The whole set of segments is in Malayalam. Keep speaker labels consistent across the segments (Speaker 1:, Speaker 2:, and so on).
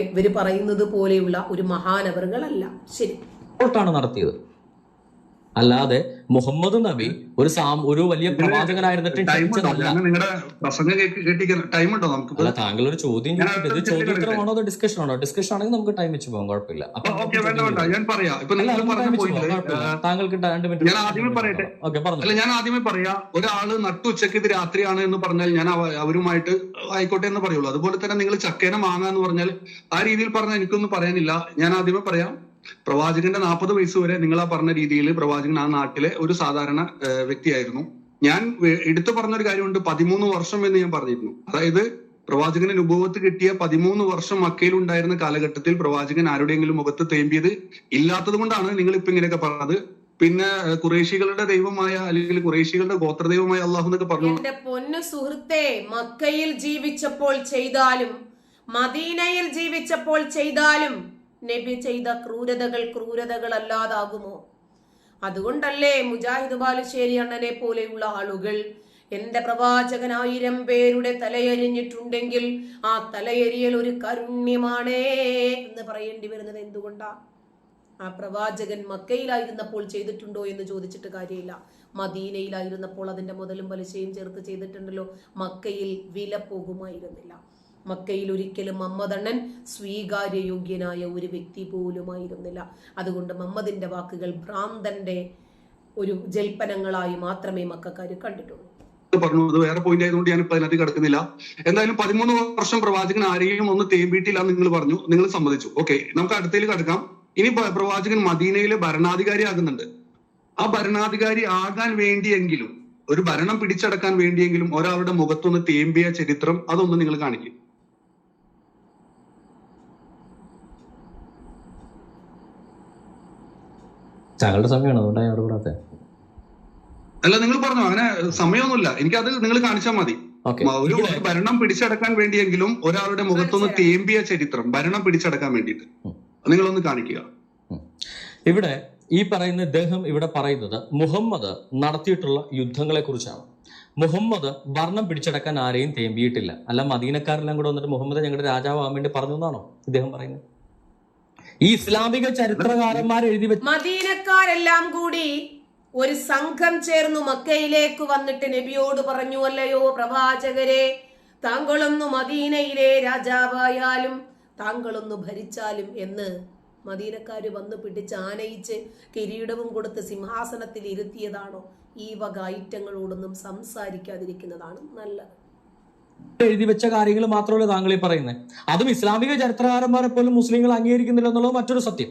Speaker 1: ഇവർ പറയുന്നത് പോലെയുള്ള ഒരു മഹാനവറുകളല്ല ശരി.
Speaker 2: റിപ്പോർട്ടാണ് നടത്തിയത്. അല്ലാതെ മുഹമ്മദ് നബി ഒരു സാം ഒരു വലിയ പ്രവാചകനായിരുന്നിട്ട് അല്ല താങ്കൾ ഒരു ചോദ്യം ഇത് ചോദ്യോത്തരമാണോ അതോ ഡിസ്കഷൻ ആണോ? ഡിസ്കഷൻ ആണെങ്കിൽ നമുക്ക് ടൈം വെച്ച് പോകാം. കുഴപ്പമില്ല. താങ്കൾക്ക് രണ്ട് മിനിറ്റ്. ഓക്കെ പറഞ്ഞു.
Speaker 3: അല്ല ഞാൻ ആദ്യമേ പറയാ. ഒരാൾ നട്ടുച്ചയ്ക്ക് ഇത് രാത്രിയാണ് എന്ന് പറഞ്ഞാൽ ഞാൻ അവരുമായിട്ട് ആയിക്കോട്ടെ എന്ന് പറയുള്ളൂ. അതുപോലെ തന്നെ നിങ്ങൾ ചക്കേനെ മാങ്ങ എന്ന് പറഞ്ഞാൽ ആ രീതിയിൽ പറഞ്ഞാൽ എനിക്കൊന്നും പറയാനില്ല. ഞാൻ ആദ്യമേ പറയാം. പ്രവാചകന്റെ നാൽപ്പത് വയസ്സ് വരെ നിങ്ങൾ ആ പറഞ്ഞ രീതിയിൽ പ്രവാചകൻ ആ നാട്ടിലെ ഒരു സാധാരണ വ്യക്തിയായിരുന്നു. ഞാൻ എടുത്തു പറഞ്ഞൊരു കാര്യമുണ്ട് പതിമൂന്ന് വർഷം എന്ന് ഞാൻ പറഞ്ഞിരുന്നു. അതായത് പ്രവാചകന് അനുഭവത്ത് കിട്ടിയ പതിമൂന്ന് വർഷം മക്കയിൽ ഉണ്ടായിരുന്ന കാലഘട്ടത്തിൽ പ്രവാചകൻ ആരുടെയെങ്കിലും മുഖത്ത് തേമ്പിയത് ഇല്ലാത്തത് കൊണ്ടാണ് നിങ്ങൾ ഇപ്പൊ ഇങ്ങനെയൊക്കെ പറഞ്ഞത്. പിന്നെ കുറേശികളുടെ ദൈവമായ അല്ലെങ്കിൽ കുറേശികളുടെ ഗോത്രദൈവമായ അള്ളാഹു എന്നൊക്കെ പറഞ്ഞു.
Speaker 1: എന്റെ പൊന്നു സുഹൃത്തെ മക്കയിൽ ജീവിച്ചപ്പോൾ ചെയ്താലും മദീനയിൽ ജീവിച്ചപ്പോൾ ചെയ്താലും നബി ചെയ്ത ക്രൂരതകൾ ക്രൂരതകൾ അല്ലാതാകുമോ അതുകൊണ്ടല്ലേ മുജാഹിദ് ബാലുശ്ശേരി അണ്ണനെ പോലെയുള്ള ആളുകൾ എന്റെ പ്രവാചകൻ ആയിരം പേരുടെ തലയെരിഞ്ഞിട്ടുണ്ടെങ്കിൽ ആ തലയെരിയൽ ഒരു കരുണ്യമാണേ എന്ന് പറയേണ്ടി വരുന്നത് എന്തുകൊണ്ടാ? ആ പ്രവാചകൻ മക്കയിലായിരുന്നപ്പോൾ ചെയ്തിട്ടുണ്ടോ എന്ന് ചോദിച്ചിട്ട് കാര്യമില്ല. മദീനയിലായിരുന്നപ്പോൾ അതിന്റെ മുതലും പലിശയും ചേർത്ത് ചെയ്തിട്ടുണ്ടല്ലോ. മക്കയിൽ വില പോകുമായിരുന്നില്ല. മക്കയിൽ ഒരിക്കലും മമ്മദണ്ണൻ സ്വീകാര്യയോഗ്യനായ ഒരു വ്യക്തി പോലുമായിരുന്നില്ല. അതുകൊണ്ട് മമ്മദിന്റെ വാക്കുകൾ ഭ്രാന്തന്റെ ഒരു ജൽപ്പനങ്ങളായി മാത്രമേ മക്കാർ കണ്ടിട്ടുള്ളൂ.
Speaker 3: പറഞ്ഞു അത് വേറെ പോയിന്റ് ആയതുകൊണ്ട് ഞാൻ ഇപ്പൊ അതിനകത്ത് കിടക്കുന്നില്ല. എന്തായാലും പതിമൂന്ന് വർഷം പ്രവാചകൻ ആരെയും ഒന്ന് തേമ്പിട്ടില്ല നിങ്ങൾ പറഞ്ഞു. നിങ്ങൾ സമ്മതിച്ചു. ഓക്കെ നമുക്ക് അടുത്തേക്ക് കിടക്കാം. ഇനി പ്രവാചകൻ മദീനയിലെ ഭരണാധികാരി ആകുന്നുണ്ട്. ആ ഭരണാധികാരി ആകാൻ വേണ്ടിയെങ്കിലും ഒരു ഭരണം പിടിച്ചടക്കാൻ വേണ്ടിയെങ്കിലും ഒരാളുടെ മുഖത്തൊന്ന് തേമ്പിയ ചരിത്രം അതൊന്ന് നിങ്ങൾ കാണിക്കും.
Speaker 2: താങ്കളുടെ സമയമാണ് അതുകൊണ്ടാണ് അവിടെ കൂടാത്തെ.
Speaker 3: അല്ല നിങ്ങൾ പറഞ്ഞു അങ്ങനെ സമയമൊന്നുമില്ല. എനിക്ക് അത് നിങ്ങൾ കാണിച്ചാൽ മതി. ഒരു ഒരു ഭരണം പിടിച്ചടക്കാൻ വേണ്ടിയെങ്കിലും ഒരാളുടെ മുഖത്തൊന്ന് തേമ്പിയ ചരിത്രം ഭരണം പിടിച്ചടക്കാൻ വേണ്ടിയിട്ട്. നിങ്ങളൊന്ന് കാണിക്കുക.
Speaker 2: ഇവിടെ ഈ പറയുന്ന ഇദ്ദേഹം ഇവിടെ പറയുന്നത് മുഹമ്മദ് നടത്തിയിട്ടുള്ള യുദ്ധങ്ങളെ കുറിച്ചാണ് മുഹമ്മദ് ഭരണം പിടിച്ചടക്കാൻ ആരെയും തേമ്പിയിട്ടില്ല. അല്ല മദീനക്കാരെല്ലാം കൂടെ വന്നിട്ട് മുഹമ്മദ് ഞങ്ങളുടെ രാജാവാൻ വേണ്ടി പറഞ്ഞു എന്നാണോ ഇദ്ദേഹം പറയുന്നത്? ഈ ഇസ്ലാമിക ചരിത്രകാരന്മാർ എഴുതി
Speaker 1: മദീനക്കാരെല്ലാം കൂടി ഒരു സംഘം ചേർന്നു മക്കയിലേക്ക് വന്നിട്ട് നബിയോട് പറഞ്ഞു അല്ലയോ പ്രവാചകരെ താങ്കളൊന്ന് മദീനയിലെ രാജാവായാലും താങ്കളൊന്ന് ഭരിച്ചാലും എന്ന് മദീനക്കാർ വന്ന് പിടിച്ച് ആനയിച്ച് കിരീടവും കൊടുത്ത് സിംഹാസനത്തിൽ ഇരുത്തിയതാണോ ഈ വക ഐറ്റങ്ങളോടൊന്നും സംസാരിക്കാതിരിക്കുന്നതാണ് നല്ലത്.
Speaker 2: എഴുതി വെച്ച കാര്യങ്ങൾ മാത്രമല്ല താങ്കൾ ഈ പറയുന്നത്? അതും ഇസ്ലാമിക ചരിത്രകാരന്മാരെ പോലും മുസ്ലിങ്ങൾ അംഗീകരിക്കുന്നില്ല എന്നുള്ളത് മറ്റൊരു സത്യം.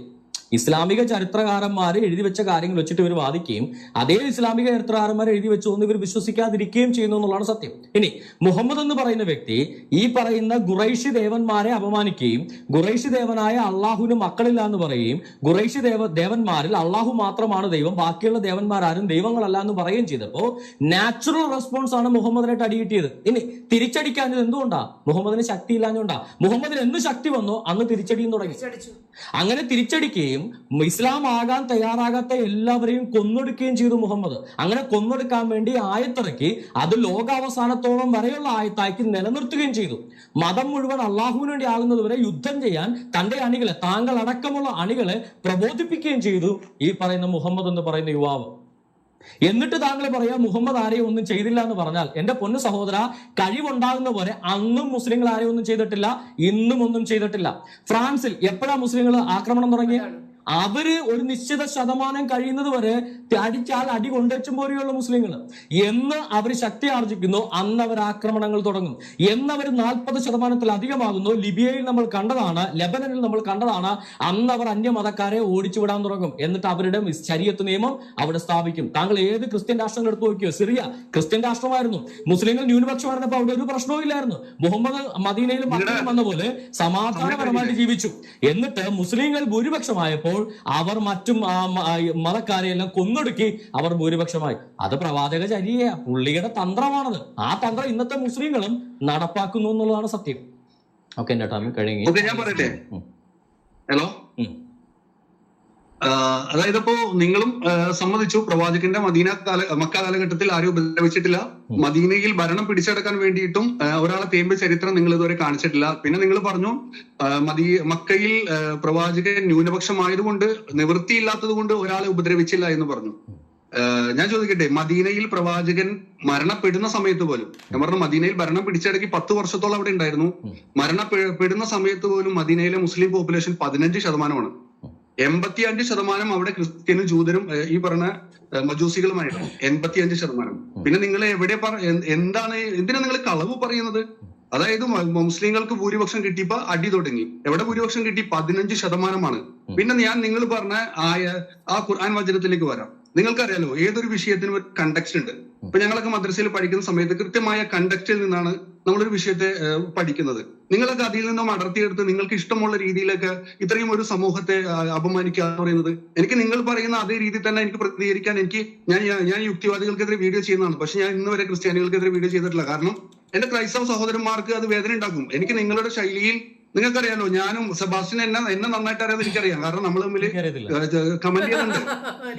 Speaker 2: ഇസ്ലാമിക ചരിത്രകാരന്മാർ എഴുതി വെച്ച കാര്യങ്ങൾ വെച്ചിട്ട് ഇവർ വാദിക്കുകയും അതേ ഇസ്ലാമിക ചരിത്രകാരന്മാർ എഴുതി വെച്ചൊന്നും ഇവർ വിശ്വസിക്കാതിരിക്കുകയും ചെയ്യുന്നു എന്നുള്ളതാണ് സത്യം. ഇനി മുഹമ്മദ് എന്ന് പറയുന്ന വ്യക്തി ഈ പറയുന്ന ഗുറൈഷി ദേവന്മാരെ അപമാനിക്കുകയും ഗുറൈഷി ദേവനായ അള്ളാഹുവിന് മക്കളില്ല എന്ന് പറയുകയും ഗുറൈഷി ദേവ ദേവന്മാരിൽ അള്ളാഹു മാത്രമാണ് ദൈവം ബാക്കിയുള്ള ദേവന്മാരാരും ദൈവങ്ങളല്ല എന്ന് പറയുകയും ചെയ്തപ്പോൾ നാച്ചുറൽ റെസ്പോൺസ് ആണ് മുഹമ്മദിനായിട്ട് അടികിട്ടിയത് ഇനി തിരിച്ചടിക്കാഞ്ഞത് എന്തുകൊണ്ടാ? മുഹമ്മദിന് ശക്തി ഇല്ലാഞ്ഞുകൊണ്ടാ മുഹമ്മദിന് എന്ന് ശക്തി വന്നോ അന്ന് തിരിച്ചടിയും തുടങ്ങി. അങ്ങനെ തിരിച്ചടിക്കുകയും ഇസ്ലാം ആകാൻ തയ്യാറാകാത്ത എല്ലാവരെയും കൊന്നൊടുക്കുകയും ചെയ്തു മുഹമ്മദ്. അങ്ങനെ കൊന്നൊടുക്കാൻ വേണ്ടി ആയത്തിറക്കി അത് ലോകാവസാനത്തോളം വരെയുള്ള ആയത്താക്കി നിലനിർത്തുകയും ചെയ്തു. മതം മുഴുവൻ അള്ളാഹുവിന് വേണ്ടി ആകുന്നത് വരെ യുദ്ധം ചെയ്യാൻ തന്റെ അണികളെ താങ്കൾ അടക്കമുള്ള അണികളെ പ്രബോധിപ്പിക്കുകയും ചെയ്തു ഈ പറയുന്ന മുഹമ്മദ് എന്ന് പറയുന്ന യുവാവ്. എന്നിട്ട് താങ്കൾ പറയാ മുഹമ്മദ് ആരെയും ഒന്നും ചെയ്തില്ല എന്ന് പറഞ്ഞാൽ എന്റെ പൊന്നു സഹോദര കഴിവുണ്ടാകുന്ന പോലെ അന്നും മുസ്ലിങ്ങൾ ആരെയും ഒന്നും ചെയ്തിട്ടില്ല ഇന്നും ഒന്നും ചെയ്തിട്ടില്ല. ഫ്രാൻസിൽ എപ്പോഴാ മുസ്ലിങ്ങൾ ആക്രമണം തുടങ്ങി
Speaker 1: അതാണ്.
Speaker 2: അവർ ഒരു നിശ്ചിത ശതമാനം കഴിയുന്നത് വരെ അടിച്ചാൽ അടി കൊണ്ടുവച്ചും പോലെയുള്ള മുസ്ലിങ്ങൾ എന്ന് അവർ ശക്തി ആർജിക്കുന്നു അന്ന് അവർ ആക്രമണങ്ങൾ തുടങ്ങും. എന്ന് അവർ നാൽപ്പത് ശതമാനത്തിൽ അധികമാകുന്നു ലിബിയയിൽ നമ്മൾ കണ്ടതാണ് ലെബനനിൽ നമ്മൾ കണ്ടതാണ് അന്ന് അവർ അന്യമതക്കാരെ ഓടിച്ചു വിടാൻ തുടങ്ങും. എന്നിട്ട് അവരുടെ ശരീരത്ത് നിയമം അവിടെ സ്ഥാപിക്കും. താങ്കൾ ഏത് ക്രിസ്ത്യൻ രാഷ്ട്രങ്ങൾ എടുത്തു നോക്കിയോ? സിറിയ ക്രിസ്ത്യൻ രാഷ്ട്രമായിരുന്നു. മുസ്ലിങ്ങൾ ന്യൂനപക്ഷമായിരുന്നപ്പോൾ അവിടെ ഒരു പ്രശ്നവും ഇല്ലായിരുന്നു. മുഹമ്മദ് മദീനയിലും വന്ന പോലെ സമാധാനപരമായിട്ട് ജീവിച്ചു. എന്നിട്ട് മുസ്ലിങ്ങൾ ഭൂരിപക്ഷമായപ്പോൾ അവർ മറ്റും മതക്കാരെയെല്ലാം കൊന്നൊടുക്കി അവർ ഭൂരിപക്ഷമായി. അത് പ്രവാചക ചര്യ പുള്ളിയുടെ തന്ത്രമാണത്. ആ തന്ത്രം ഇന്നത്തെ മുസ്ലിങ്ങളും നടപ്പാക്കുന്നു എന്നുള്ളതാണ് സത്യം. ഓക്കെ എന്റെ ടൈം കഴിഞ്ഞു.
Speaker 3: ഞാൻ പറയട്ടെ? ഹലോ? അതായത് ഇപ്പോ നിങ്ങളും സമ്മതിച്ചു. പ്രവാചകന്റെ മദീന കാല മക്ക കാലഘട്ടത്തിൽ ആരും ഉപദ്രവിച്ചിട്ടില്ല. മദീനയിൽ ഭരണം പിടിച്ചെടുക്കാൻ വേണ്ടിയിട്ടും ഒരാളെ തേമ്പ് ചരിത്രം നിങ്ങൾ ഇതുവരെ കാണിച്ചിട്ടില്ല. പിന്നെ നിങ്ങൾ പറഞ്ഞു മദീ മക്കയിൽ പ്രവാചകൻ ന്യൂനപക്ഷമായതുകൊണ്ട് നിവൃത്തിയില്ലാത്തത് കൊണ്ട് ഒരാളെ ഉപദ്രവിച്ചില്ല എന്ന് പറഞ്ഞു. ഞാൻ ചോദിക്കട്ടെ മദീനയിൽ പ്രവാചകൻ മരണപ്പെടുന്ന സമയത്ത് പോലും ഞാൻ പറഞ്ഞു മദീനയിൽ ഭരണം പിടിച്ചടക്കി പത്ത് വർഷത്തോളം അവിടെ ഉണ്ടായിരുന്നു. മരണപ്പെടുന്ന സമയത്ത് പോലും മദീനയിലെ മുസ്ലിം പോപ്പുലേഷൻ പതിനഞ്ച് ശതമാനമാണ്. എൺപത്തിയഞ്ച് ശതമാനം അവിടെ ക്രിസ്ത്യനും ജൂതരും ഈ പറഞ്ഞ മജൂസികളുമായിരുന്നു. എൺപത്തി അഞ്ച് ശതമാനം. പിന്നെ നിങ്ങൾ എവിടെ പറ എന്താണ് എന്തിനാ നിങ്ങൾ കളവ് പറയുന്നത്? അതായത് മുസ്ലിങ്ങൾക്ക് ഭൂരിപക്ഷം കിട്ടിയപ്പോ അടി തുടങ്ങി. എവിടെ ഭൂരിപക്ഷം കിട്ടി? പതിനഞ്ച് ശതമാനമാണ്. പിന്നെ ഞാൻ നിങ്ങൾ പറഞ്ഞ ആയ ആ ഖുർആൻ വചനത്തിലേക്ക് വരാം. നിങ്ങൾക്കറിയാലോ ഏതൊരു വിഷയത്തിനും ഒരു കണ്ടക്സ്റ്റ് ഉണ്ട്. ഇപ്പൊ ഞങ്ങളൊക്കെ മദ്രസയിൽ പഠിക്കുന്ന സമയത്ത് കൃത്യമായ കണ്ടക്സ്റ്റിൽ നിന്നാണ് നമ്മളൊരു വിഷയത്തെ പഠിക്കുന്നത്. നിങ്ങളൊക്കെ അതിൽ നിന്നും അടർത്തിയെടുത്ത് നിങ്ങൾക്ക് ഇഷ്ടമുള്ള രീതിയിലൊക്കെ ഇത്രയും ഒരു സമൂഹത്തെ അപമാനിക്കുക എന്ന് പറയുന്നത്. എനിക്ക് നിങ്ങൾ പറയുന്ന അതേ രീതിയിൽ തന്നെ എനിക്ക് പ്രതികരിക്കാൻ എനിക്ക് ഞാൻ ഞാൻ യുക്തിവാദികൾക്കെതിരെ വീഡിയോ ചെയ്യുന്നതാണ്. പക്ഷെ ഞാൻ ഇന്ന് വരെ ക്രിസ്ത്യാനികൾക്കെതിരെ വീഡിയോ ചെയ്തിട്ടില്ല. കാരണം എന്റെ ക്രൈസ്തവ സഹോദരന്മാർക്ക് അത് വേദന ഉണ്ടാക്കും. എനിക്ക് നിങ്ങളുടെ ശൈലിയിൽ നിങ്ങൾക്കറിയാലോ ഞാനും സെബാസ്റ്റ്യൻ എന്നെ എന്നെ നന്നായിട്ട് അറിയാതെ എനിക്കറിയാം. കാരണം നമ്മൾ തമ്മിൽ കമന്റ് ചെയ്യുന്നുണ്ട്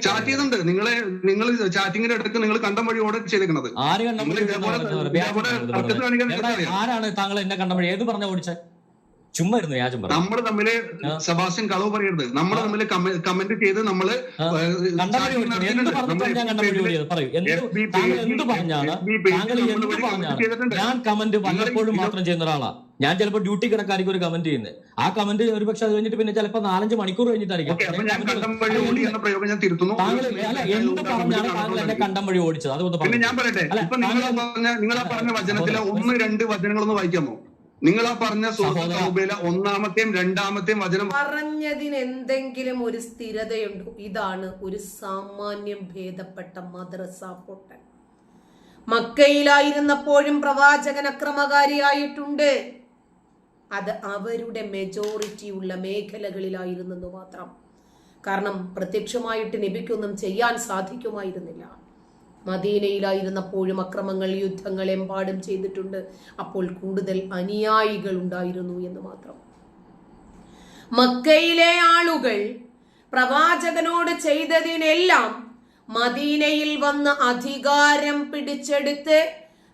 Speaker 3: ചാറ്റ് ചെയ്യുന്നുണ്ട് നിങ്ങളെ നിങ്ങൾ ചാറ്റിങ്ങിന്റെ അടുത്ത് നിങ്ങൾ കണ്ടം വഴി ഓർഡർ ചെയ്തേക്കണത് എനിക്കറിയാം.
Speaker 2: ആരാണ് താങ്കൾ എന്നെ കണ്ടം വഴി ഏത് പറഞ്ഞ ഓടിച്ചേ? ചുമ്മാ ഇരുന്നു വ്യാജം പറഞ്ഞു
Speaker 3: നമ്മൾ തമ്മിൽ സെബാസ്റ്റ്യൻ കളവ് പറയരുത്. നമ്മൾ തമ്മിൽ കമന്റ് ചെയ്ത് നമ്മൾ ഞാൻ.
Speaker 2: ഞാൻ കമന്റ് വല്ലപ്പോഴും മാത്രം ചെയ്യുന്ന ഒരാളാ. ഞാൻ ചിലപ്പോൾ ഡ്യൂട്ടി കിടക്കായിരിക്കും ഒരു കമന്റ് ചെയ്യുന്നത് ആ കമന്റ് ഒരു പക്ഷെ അത് കഴിഞ്ഞിട്ട് പിന്നെ ചിലപ്പോൾ നാലഞ്ച് മണിക്കൂർ കഴിഞ്ഞിട്ടായിരിക്കും.
Speaker 3: ഞാൻ
Speaker 2: comment
Speaker 3: കണ്ടം വഴി എന്ന പ്രയോഗം ഞാൻ തിരുത്തുന്നു.
Speaker 2: താങ്കൾ അല്ല എന്ത് പറഞ്ഞാണ് താങ്കൾ എന്നെ കണ്ടം വഴി ഓടിച്ചത്. അതൊന്ന്
Speaker 3: പിന്നെ ഞാൻ പറയട്ടെ ഇപ്പൊ നിങ്ങൾ പറഞ്ഞ നിങ്ങൾ ആ പറഞ്ഞ വചനത്തിലെ ഒന്ന് രണ്ട് വചനങ്ങളൊന്ന് വായിക്കാമോ? നിങ്ങൾ ആ പറഞ്ഞ. സൂബയിലെ ഒന്നാമത്തെയും രണ്ടാമത്തെയും വചനം
Speaker 1: പറഞ്ഞതിന് എന്തെങ്കിലും ഒരു സ്ഥിരതയുണ്ടോ. ഇതാണ് ഒരു സാമാന്യം ഭേദപ്പെട്ട മദ്രസ പൊട്ടൻ. മക്കയിലായിരുന്നപ്പോഴും പ്രവാചകൻ അക്രമകാരിയായിട്ടുണ്ട്. അത് അവരുടെ മെജോറിറ്റി ഉള്ള മേഖലകളിലായിരുന്നെന്ന് മാത്രം. കാരണം പ്രത്യക്ഷമായിട്ട് നബിക്കൊന്നും ചെയ്യാൻ സാധിക്കുമായിരുന്നില്ല. മദീനയിലായിരുന്നപ്പോഴും അക്രമങ്ങൾ യുദ്ധങ്ങൾ എമ്പാടും ചെയ്തിട്ടുണ്ട്. അപ്പോൾ കൂടുതൽ അനുയായികൾ ഉണ്ടായിരുന്നു എന്ന് മാത്രം. മക്കയിലെ ആളുകൾ പ്രവാചകനോട് ചെയ്തതിനെല്ലാം മദീനയിൽ വന്ന് അധികാരം പിടിച്ചെടുത്ത്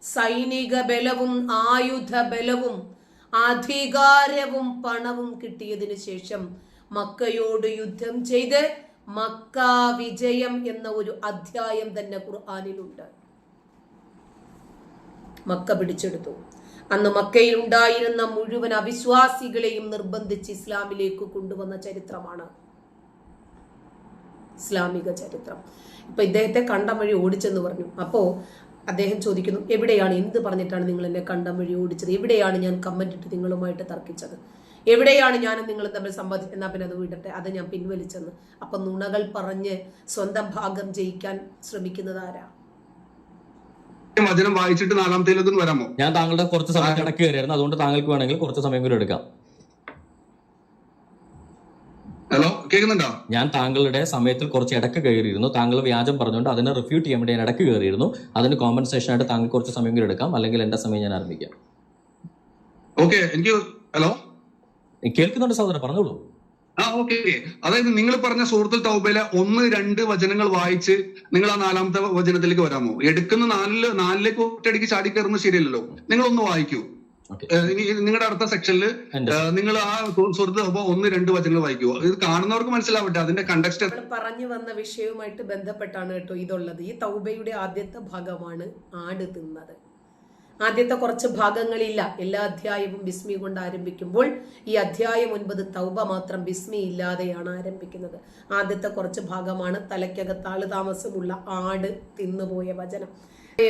Speaker 1: സൈനിക ബലവും ആയുധ ബലവും അധികാരവും പണവും കിട്ടിയതിനു ശേഷം മക്കയോട് യുദ്ധം ചെയ്ത് മക്ക വിജയം എന്ന ഒരു അധ്യായം തന്നെ ഖുർആാനിലുണ്ട്. മക്ക പിടിച്ചെടുത്തു. അന്ന് മക്കയിൽ ഉണ്ടായിരുന്ന മുഴുവൻ അവിശ്വാസികളെയും നിർബന്ധിച്ച് ഇസ്ലാമിലേക്ക് കൊണ്ടുവന്ന ചരിത്രമാണ്. ഇസ്ലാമിക ചരിത്രം. ഇപ്പൊ ഇദ്ദേഹത്തെ കണ്ട വഴി ഓടിച്ചെന്ന് പറഞ്ഞു. അപ്പോ അദ്ദേഹം ചോദിക്കുന്നു എവിടെയാണ്? എന്ത് പറഞ്ഞിട്ടാണ് നിങ്ങൾ എന്നെ കണ്ടം വഴി ഓടിച്ചത്? എവിടെയാണ് ഞാൻ കമന്റ് ഇട്ട് നിങ്ങളുമായിട്ട് തർക്കിച്ചത്? എവിടെയാണ് ഞാൻ നിങ്ങൾ തമ്മിൽ സംവദിച്ചത് എന്നാൽ പിന്നെ അത് വിടട്ടെ. അത് ഞാൻ പിൻവലിച്ചെന്ന്. അപ്പൊ നുണകൾ പറഞ്ഞ് സ്വന്തം ഭാഗം ജയിക്കാൻ ശ്രമിക്കുന്നത് ആരാ?
Speaker 3: വചനം വായിച്ചിട്ട് നാലാമത്തേലൊന്നും വരാമോ?
Speaker 2: ഞാൻ താങ്കളുടെ കുറച്ച് സമയം കിടക്കുകയായിരുന്നു കയറിയായിരുന്നു. അതുകൊണ്ട് താങ്കൾക്ക് വേണമെങ്കിൽ കുറച്ച് സമയം കൂടി എടുക്കാം.
Speaker 3: ഹലോ കേൾക്കുന്നുണ്ടോ?
Speaker 2: ഞാൻ താങ്കളുടെ സമയത്തിൽ കുറച്ച് ഇടയ്ക്ക് കയറിയിരുന്നു. താങ്കൾ വ്യാജം പറഞ്ഞുകൊണ്ട് അതിനെ റിഫ്യൂട്ട് ചെയ്യാൻ വേണ്ടി ഞാൻ ഇടയ്ക്ക് കയറിയിരുന്നു. അതിന് കോമ്പൻസേഷൻ ആയിട്ട് താങ്കൾ കുറച്ച് സമയം കൂടി എടുക്കാം. അല്ലെങ്കിൽ എന്റെ സമയം ഞാൻ ആരംഭിക്കാം.
Speaker 3: ഓക്കെ എനിക്ക് ഹലോ
Speaker 2: കേൾക്കുന്നുണ്ട് സഹോദരൻ പറഞ്ഞോളൂ.
Speaker 3: ആ ഓക്കെ അതായത് നിങ്ങൾ പറഞ്ഞ സുഹൃത്തു തൗബയിലെ ഒന്ന് രണ്ട് വചനങ്ങൾ വായിച്ച് നിങ്ങൾ ആ നാലാമത്തെ വചനത്തിലേക്ക് വരാമോ? എടുക്കുന്ന നാലിൽ നാലിലേക്ക് ഒറ്റയടിക്ക് ചാടി കയറുന്നത് ശരിയല്ലല്ലോ. നിങ്ങൾ ഒന്ന് വായിക്കൂ. ഇനി നിങ്ങളുടെ അടുത്ത സെക്ഷനിൽ നിങ്ങൾ ആ സുഹൃത്ത് തൗബ ഒന്ന് രണ്ട് വചനങ്ങൾ വായിക്കുക. ഇത് കാണുന്നവർക്ക് മനസ്സിലാവട്ടെ അതിന്റെ കണ്ടക്സ്റ്റ്
Speaker 1: പറഞ്ഞു വന്ന വിഷയവുമായിട്ട് ബന്ധപ്പെട്ടാണ് കേട്ടോ ഇതുള്ളത്. ഈ തൗബയുടെ ആദ്യത്തെ ഭാഗമാണ് ആട് തിന്നത്. ആദ്യത്തെ കുറച്ച് ഭാഗങ്ങളില്ല. എല്ലാ അധ്യായവും ബിസ്മി കൊണ്ട് ആരംഭിക്കുമ്പോൾ ഈ അധ്യായം ഒൻപത് തൗബ മാത്രം ബിസ്മി ഇല്ലാതെയാണ് ആരംഭിക്കുന്നത്. ആദ്യത്തെ കുറച്ച് ഭാഗമാണ് തലയ്ക്കകത്താൾ താമസമുള്ള ആട് തിന്നുപോയ വചനം.